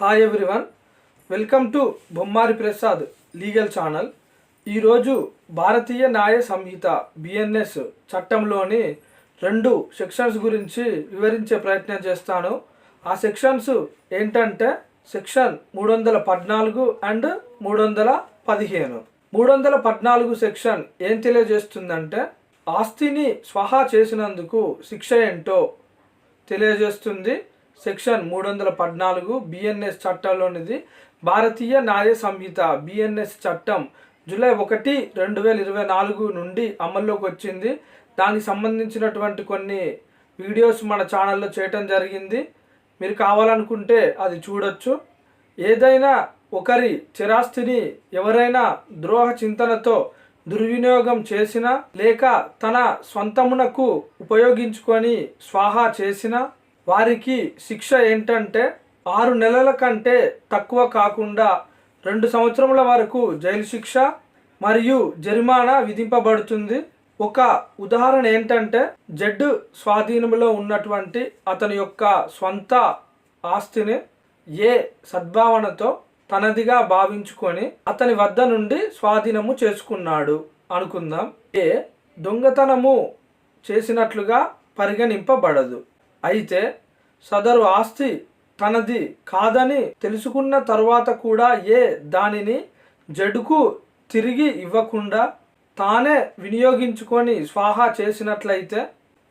Hi everyone welcome to Bommari Prasad legal channel ఈరోజు భారతీయ న్యాయ సంహిత BNS చట్టంలోని రెండు సెక్షన్స్ గురించి వివరించే ప్రయత్నం చేస్తాను. ఆ సెక్షన్స్ ఏంటంటే సెక్షన్ మూడు వందల పద్నాలుగు అండ్ మూడు వందల పదిహేను. మూడు వందల పద్నాలుగు సెక్షన్ ఏం తెలియజేస్తుందంటే ఆస్తిని స్వహా చేసినందుకు శిక్ష ఏంటో తెలియజేస్తుంది. సెక్షన్ మూడు వందల పద్నాలుగు బిఎన్ఎస్ చట్టంలోనిది భారతీయ న్యాయ సంహిత బిఎన్ఎస్ చట్టం జూలై ఒకటి రెండు వేల ఇరవై నాలుగు నుండి అమల్లోకి వచ్చింది దానికి సంబంధించినటువంటి కొన్ని వీడియోస్ మన ఛానల్లో చేయటం జరిగింది. మీరు కావాలనుకుంటే అది చూడొచ్చు. ఏదైనా ఒకరి చిరాస్తిని ఎవరైనా ద్రోహ చింతనతో దుర్వినియోగం చేసినా లేక తన స్వంతమునకు ఉపయోగించుకొని స్వాహా చేసిన వారికి శిక్ష ఏంటంటే ఆరు నెలల కంటే తక్కువ కాకుండా రెండు సంవత్సరముల వరకు జైలు శిక్ష మరియు జరిమానా విధింపబడుతుంది. ఒక ఉదాహరణ ఏంటంటే జడ్డు స్వాధీనంలో ఉన్నటువంటి అతని యొక్క స్వంత ఆస్తిని ఏ సద్భావనతో తనదిగా భావించుకొని అతని వద్ద నుండి స్వాధీనము చేసుకున్నాడు అనుకుందాం. ఏ దొంగతనము చేసినట్లుగా పరిగణింపబడదు. అయితే సదరు ఆస్తి తనది కాదని తెలుసుకున్న తర్వాత కూడా ఏ దానిని జడుకు తిరిగి ఇవ్వకుండా తానే వినియోగించుకొని స్వాహా చేసినట్లయితే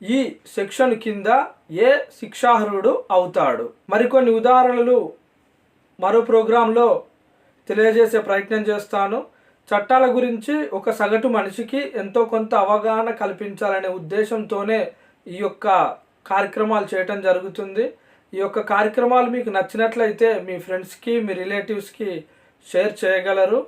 ఈ సెక్షన్ కింద ఏ శిక్షార్హుడు అవుతాడు? మరికొన్ని ఉదాహరణలు మరో ప్రోగ్రాంలో తెలియజేసే ప్రయత్నం చేస్తాను. చట్టాల గురించి ఒక సగటు మనిషికి ఎంతో కొంత అవగాహన కల్పించాలనే ఉద్దేశంతోనే ఈ యొక్క కార్యక్రమాలు చేయటం జరుగుతుంది. ఈ యొక్క కార్యక్రమాలు మీకు నచ్చినట్లయితే మీ ఫ్రెండ్స్కి మీ రిలేటివ్స్కి షేర్ చేయగలరు.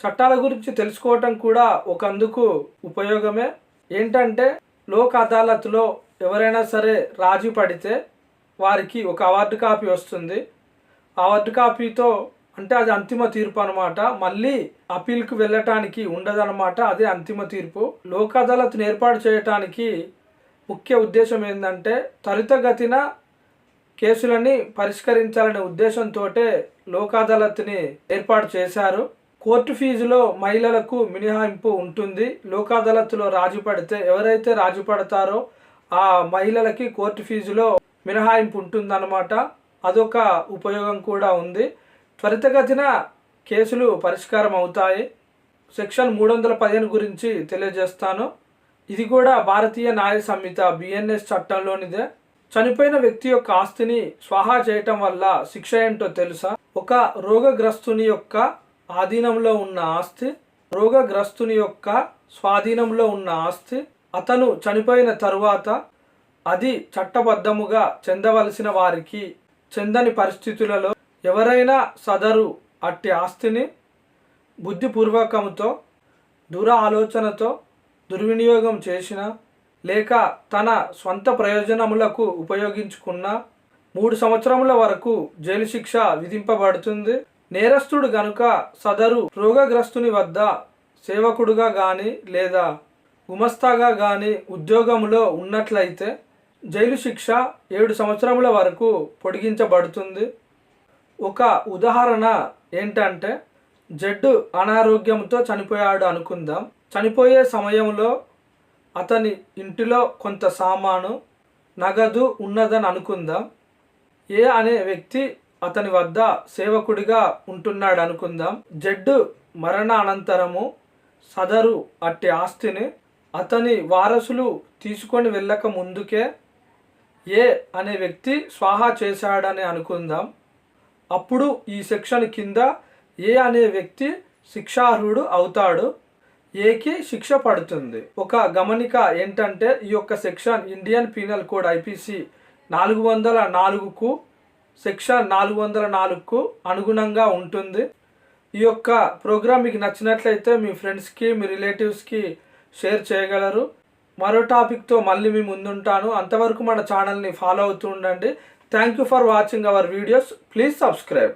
చట్టాల గురించి తెలుసుకోవటం కూడా ఒక అందుకు ఉపయోగమే. ఏంటంటే లోక్ అదాలత్లో ఎవరైనా సరే రాజీ పడితే వారికి ఒక అవార్డు కాపీ వస్తుంది. అవార్డు కాపీతో అంటే అది అంతిమ తీర్పు అనమాట మళ్ళీ అపీల్కి వెళ్ళటానికి ఉండదన్నమాట. అదే అంతిమ తీర్పు. లోక్ అదాలత్ను ఏర్పాటు చేయటానికి ముఖ్య ఉద్దేశం ఏంటంటే త్వరితగతిన కేసులని పరిష్కరించాలనే ఉద్దేశంతో లోక్ అదాలత్ని ఏర్పాటు చేశారు. కోర్టు ఫీజులో మహిళలకు మినహాయింపు ఉంటుంది. లోక్ అదాలత్లో రాజు పడితే ఎవరైతే రాజు పడతారో ఆ మహిళలకి కోర్టు ఫీజులో మినహాయింపు ఉంటుందన్నమాట. అదొక ఉపయోగం కూడా ఉంది. త్వరితగతిన కేసులు పరిష్కారం అవుతాయి సెక్షన్ మూడు వందల పదిహేను గురించి తెలియజేస్తాను. ఇది కూడా భారతీయ న్యాయ సంహిత బిఎన్ఎస్ చట్టంలోనిదే. చనిపోయిన వ్యక్తి యొక్క ఆస్తిని స్వాహా చేయటం వల్ల శిక్ష ఏంటో తెలుసా? ఒక రోగగ్రస్తుని యొక్క ఆధీనంలో ఉన్న ఆస్తి రోగగ్రస్తుని యొక్క స్వాధీనంలో ఉన్న ఆస్తి అతను చనిపోయిన తరువాత అది చట్టబద్ధముగా చెందవలసిన వారికి చెందని పరిస్థితులలో ఎవరైనా సదరు అట్టి ఆస్తిని బుద్ధిపూర్వకంతో దురాలోచనతో దుర్వినియోగం చేసిన లేక తన స్వంత ప్రయోజనములకు ఉపయోగించుకున్న మూడు సంవత్సరముల వరకు జైలు శిక్ష విధింపబడుతుంది. నేరస్తుడు గనుక సదరు రోగగ్రస్తుని వద్ద సేవకుడుగా కానీ లేదా గుమస్తాగా కానీ ఉద్యోగంలో ఉన్నట్లయితే జైలు శిక్ష ఏడు సంవత్సరముల వరకు పొడిగించబడుతుంది. ఒక ఉదాహరణ ఏంటంటే జడ్డు అనారోగ్యంతో చనిపోయాడు అనుకుందాం. చనిపోయే సమయంలో అతని ఇంటిలో కొంత సామాను నగదు ఉన్నదని అనుకుందాం. ఏ అనే వ్యక్తి అతని వద్ద సేవకుడిగా ఉంటున్నాడు అనుకుందాం. జడ్డు మరణ అనంతరము సదరు అట్టి ఆస్తిని అతని వారసులు తీసుకొని వెళ్ళక ముందుకే ఏ అనే వ్యక్తి స్వాహా చేశాడని అనుకుందాం. అప్పుడు ఈ సెక్షన్ కింద ఏ అనే వ్యక్తి శిక్షార్హుడు అవుతాడు. ఏకి శిక్ష పడుతుంది. ఒక గమనిక ఏంటంటే ఈ యొక్క section Indian penal code IPC నాలుగు వందల నాలుగుకు సెక్షన్ నాలుగు వందల నాలుగుకు అనుగుణంగా ఉంటుంది. ఈ యొక్క ప్రోగ్రామ్ మీకు నచ్చినట్లయితే మీ ఫ్రెండ్స్కి మీ రిలేటివ్స్కి షేర్ చేయగలరు. మరో టాపిక్తో మళ్ళీ మీ ముందుంటాను. అంతవరకు మన ఛానల్ని ఫాలో అవుతూ ఉండండి. Thank you for watching our videos. Please subscribe.